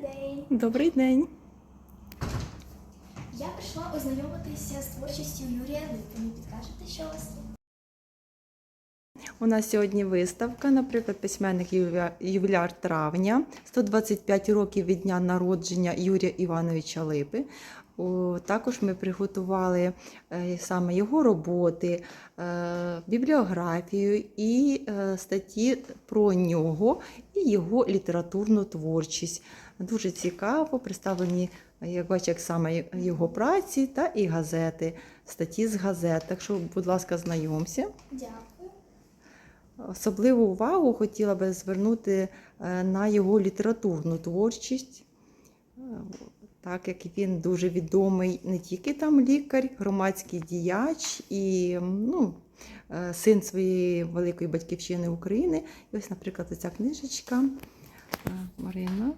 день! Добрий день. Я прийшла ознайомитися з творчістю Юрія Липи. Підкажете, що у вас є? У нас сьогодні виставка, наприклад, письменник ювіляр травня, 125 років від дня народження Юрія Івановича Липи. Також ми приготували е, саме його роботи, е, бібліографію і е, статті про нього і його літературну творчість. Дуже цікаво представлені, як як саме його праці та і газети, статті з газет. Так що, будь ласка, знайомся. Дякую. Особливу увагу хотіла би звернути е, на його літературну творчість, Е, так як він дуже відомий не тільки там лікар, громадський діяч і ну, е, син своєї великої батьківщини України. І ось, наприклад, ця книжечка Марина.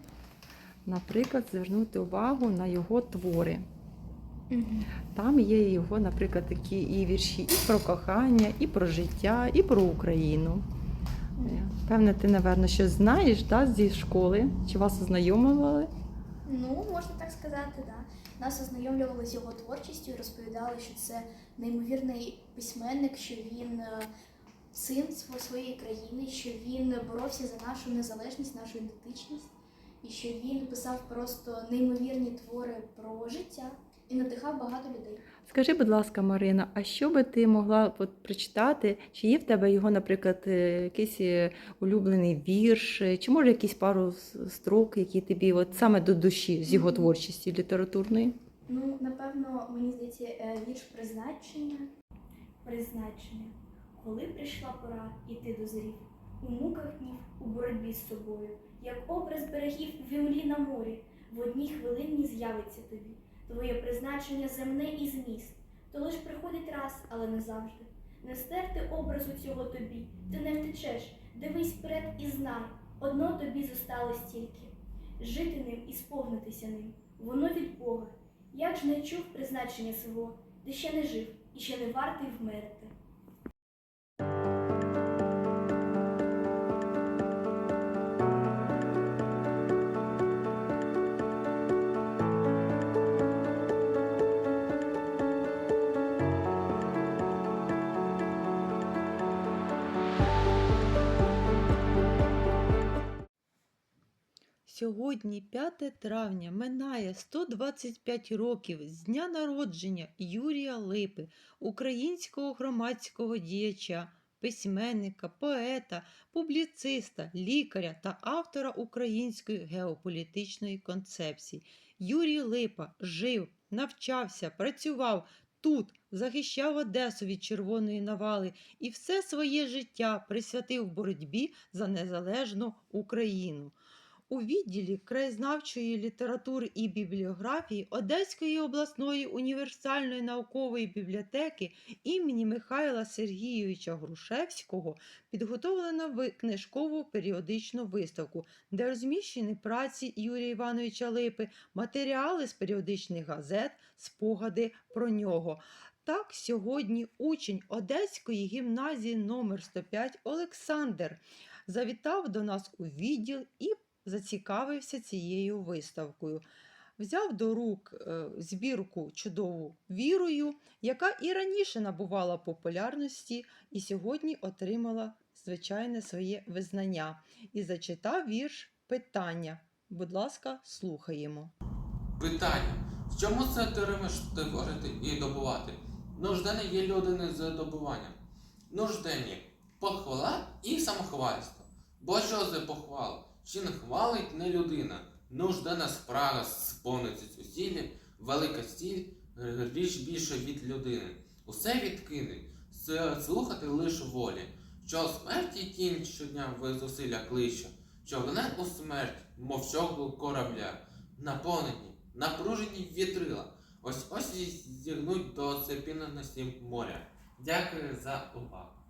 Наприклад, звернути увагу на його твори. Там є його, наприклад, такі і вірші і про кохання, і про життя, і про Україну. Певне, ти, напевно, щось знаєш да, зі школи? Чи вас ознайомували? Ну, можна так сказати, да. Нас ознайомлювали з його творчістю і розповідали, що це неймовірний письменник, що він е, син своєї країни, що він боровся за нашу незалежність, нашу ідентичність, і що він писав просто неймовірні твори про життя і надихав багато людей. Скажи, будь ласка, Марина, а що би ти могла от, прочитати? Чи є в тебе його, наприклад, е, якийсь е, улюблений вірш, чи може якісь пару строк, які тобі от саме до душі з його творчості літературної? Ну, напевно, мені здається, е, вірш призначення. Призначення. Коли прийшла пора, і ти дозрів, у муках днів, у боротьбі з собою, як образ берегів вімлі на морі, в одній хвилині з'явиться тобі. Твоє призначення земне і зміст. То лиш приходить раз, але не завжди. Не стерти образу цього тобі, ти не втечеш, дивись вперед і знай, одно тобі зосталось тільки. Жити ним і сповнитися ним, воно від Бога. Як ж не чув призначення свого, ти ще не жив і ще не вартий вмерти. Сьогодні, 5 травня, минає 125 років з дня народження Юрія Липи, українського громадського діяча, письменника, поета, публіциста, лікаря та автора української геополітичної концепції. Юрій Липа жив, навчався, працював тут, захищав Одесу від червоної навали і все своє життя присвятив боротьбі за незалежну Україну. У відділі краєзнавчої літератури і бібліографії Одеської обласної універсальної наукової бібліотеки імені Михайла Сергійовича Грушевського підготовлено книжкову періодичну виставку, де розміщені праці Юрія Івановича Липи, матеріали з періодичних газет, спогади про нього. Так, сьогодні учень Одеської гімназії номер 105 Олександр завітав до нас у відділ і зацікавився цією виставкою. Взяв до рук е, збірку чудову вірою, яка і раніше набувала популярності, і сьогодні отримала звичайне своє визнання. І зачитав вірш питання. Будь ласка, слухаємо. Питання. В чому це ти римиш творити і добувати? Нужденні є людини з добуванням. Нужденні похвала і самохвальство. Бо що за похвала? Чи не хвалить не людина? Нужденна справа сповниться зусиллям, велика стіль, е, річ більше від людини. Усе відкине, слухати лиш волі. Що смерті тінь щодня ви зусилля кличе, що гне у смерть, мов чоглу корабля, наповнені, напружені вітрила. Ось ось зігнуть до цепіненості моря. Дякую за увагу.